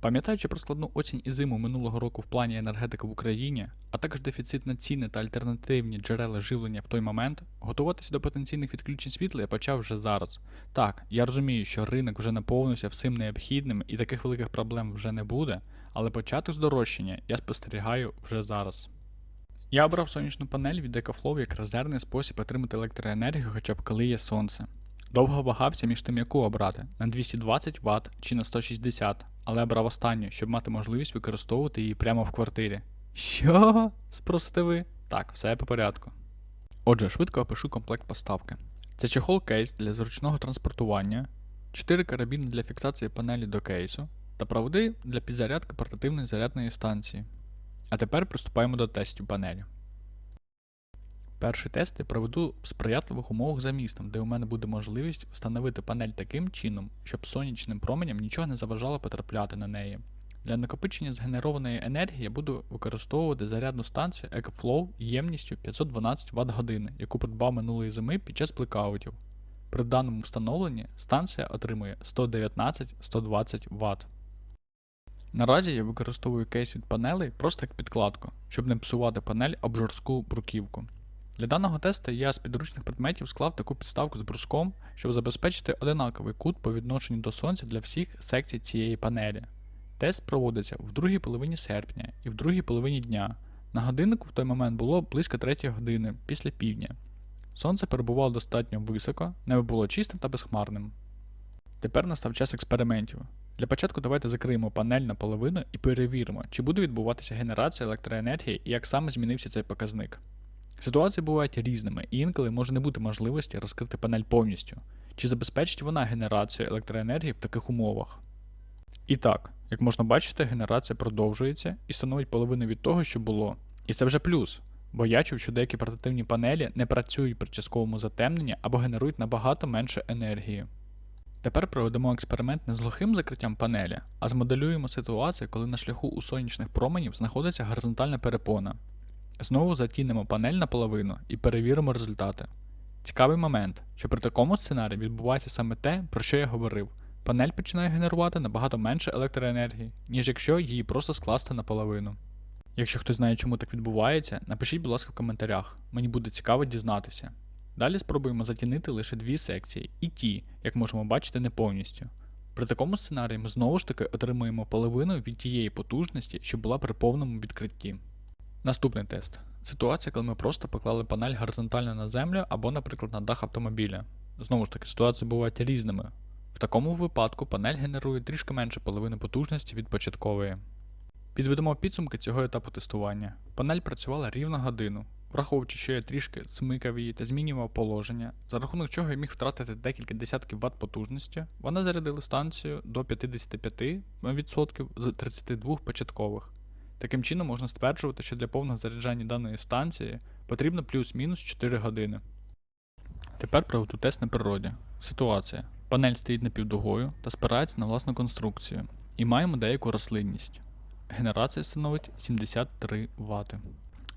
Пам'ятаючи про складну осінь і зиму минулого року в плані енергетики в Україні, а також дефіцит на ціни та альтернативні джерела живлення в той момент, готуватися до потенційних відключень світла я почав вже зараз. Так, я розумію, що ринок вже наповнився всім необхідним і таких великих проблем вже не буде, але початок здорожчання я спостерігаю вже зараз. Я обрав сонячну панель від EcoFlow як резервний спосіб отримати електроенергію хоча б коли є сонце. Довго вагався між тим, яку обрати на 220 Вт чи на 160, але обрав останню, щоб мати можливість використовувати її прямо в квартирі. Що? спросите ви? Так, все по порядку. Отже, швидко опишу комплект поставки. Це чехол кейс для зручного транспортування, 4 карабіни для фіксації панелі до кейсу та проводи для підзарядки портативної зарядної станції. А тепер приступаємо до тестів панелі. Перший тест я проведу в сприятливих умовах за містом, де у мене буде можливість встановити панель таким чином, щоб сонячним променям нічого не заважало потрапляти на неї. Для накопичення згенерованої енергії я буду використовувати зарядну станцію EcoFlow ємністю 512 Вт яку придбав минулої зими під час блекаутів. При даному встановленні станція отримує 119-120 Вт. Наразі я використовую кейс від панелей просто як підкладку, щоб не псувати панель об жорстку бруківку. Для даного тесту я з підручних предметів склав таку підставку з бруском, щоб забезпечити одинаковий кут по відношенню до сонця для всіх секцій цієї панелі. Тест проводиться в другій половині серпня і в другій половині дня. На годиннику в той момент було близько 3 години після півдня. Сонце перебувало достатньо високо, небо було чистим та безхмарним. Тепер настав час експериментів. Для початку давайте закриємо панель наполовину і перевіримо, чи буде відбуватися генерація електроенергії і як саме змінився цей показник. Ситуації бувають різними, і інколи може не бути можливості розкрити панель повністю, чи забезпечить вона генерацію електроенергії в таких умовах. І так, як можна бачити, генерація продовжується і становить половину від того, що було. І це вже плюс, бо я чув, що деякі портативні панелі не працюють при частковому затемненні або генерують набагато менше енергії. Тепер проведемо експеримент не з глухим закриттям панелі, а змоделюємо ситуацію, коли на шляху у сонячних променів знаходиться горизонтальна перепона. Знову затінемо панель наполовину і перевіримо результати. Цікавий момент, що при такому сценарії відбувається саме те, про що я говорив. Панель починає генерувати набагато менше електроенергії, ніж якщо її просто скласти наполовину. Якщо хтось знає, чому так відбувається, напишіть, будь ласка, в коментарях, мені буде цікаво дізнатися. Далі спробуємо затінити лише дві секції, і ті, як можемо бачити, не повністю. При такому сценарії ми знову ж таки отримуємо половину від тієї потужності, що була при повному відкритті. Наступний тест. Ситуація, коли ми просто поклали панель горизонтально на землю або, наприклад, на дах автомобіля. Знову ж таки, ситуації бувають різними. В такому випадку панель генерує трішки менше половини потужності від початкової. Підведемо підсумки цього етапу тестування. Панель працювала рівно годину, враховуючи, що я трішки смикав її та змінював положення, за рахунок чого я міг втратити декілька десятків Вт потужності, вона зарядила станцію до 55% з 32 початкових. Таким чином можна стверджувати, що для повного заряджання даної станції потрібно плюс-мінус 4 години. Тепер проведу тест на природі. Ситуація. Панель стоїть напівдугою та спирається на власну конструкцію. І маємо деяку рослинність. Генерація становить 73 Вт.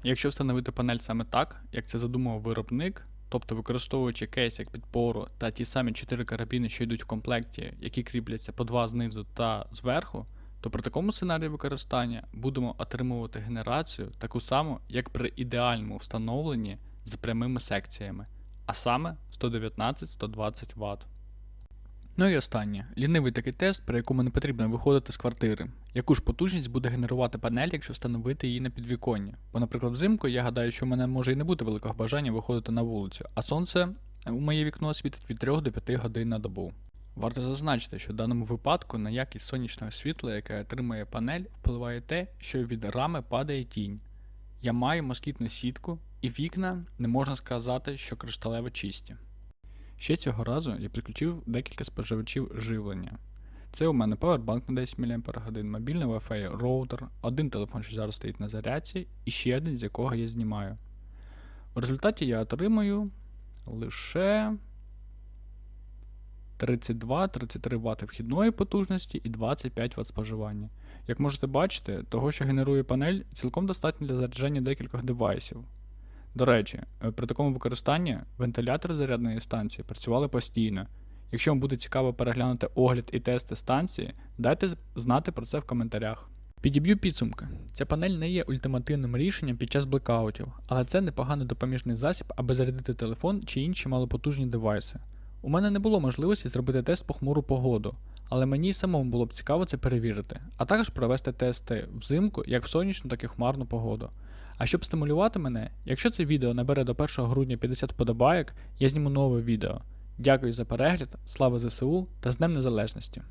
Якщо встановити панель саме так, як це задумав виробник, тобто використовуючи кейс як підпору та ті самі 4 карабіни, що йдуть в комплекті, які кріпляться по два знизу та зверху, то при такому сценарії використання будемо отримувати генерацію таку саму, як при ідеальному встановленні з прямими секціями, а саме 119-120 Вт. Ну і останнє. Лінивий такий тест, при якому не потрібно виходити з квартири. Яку ж потужність буде генерувати панель, якщо встановити її на підвіконня? Бо, наприклад, взимку я гадаю, що в мене може і не бути великого бажання виходити на вулицю, а сонце у моє вікно світить від 3 до 5 годин на добу. Варто зазначити, що в даному випадку на якість сонячного світла, яке отримує панель, впливає те, що від рами падає тінь. Я маю москітну сітку, і вікна не можна сказати, що кришталево чисті. Ще цього разу я підключив декілька споживачів живлення. Це у мене павербанк на 10 мАч, мобільний Wi-Fi роутер, один телефон, що зараз стоїть на зарядці, і ще один, з якого я знімаю. В результаті я отримую лише 32-33 Вт вхідної потужності і 25 Вт споживання. Як можете бачити, того, що генерує панель, цілком достатньо для заряджання декількох девайсів. До речі, е, при такому використанні вентилятори зарядної станції працювали постійно, Якщо вам буде цікаво переглянути огляд і тести станції, дайте знати про це в коментарях. Підіб'ю підсумки. Ця панель не є ультимативним рішенням під час блекаутів, але це непоганий допоміжний засіб, аби зарядити телефон чи інші малопотужні девайси. У мене не було можливості зробити тест по хмуру погоду, але мені самому було б цікаво це перевірити, а також провести тести взимку як в сонячну, так і хмарну погоду. А щоб стимулювати мене, якщо це відео набере до 1 грудня 50 вподобайок, я зніму нове відео. Дякую за перегляд, слава ЗСУ та з Днем Незалежності!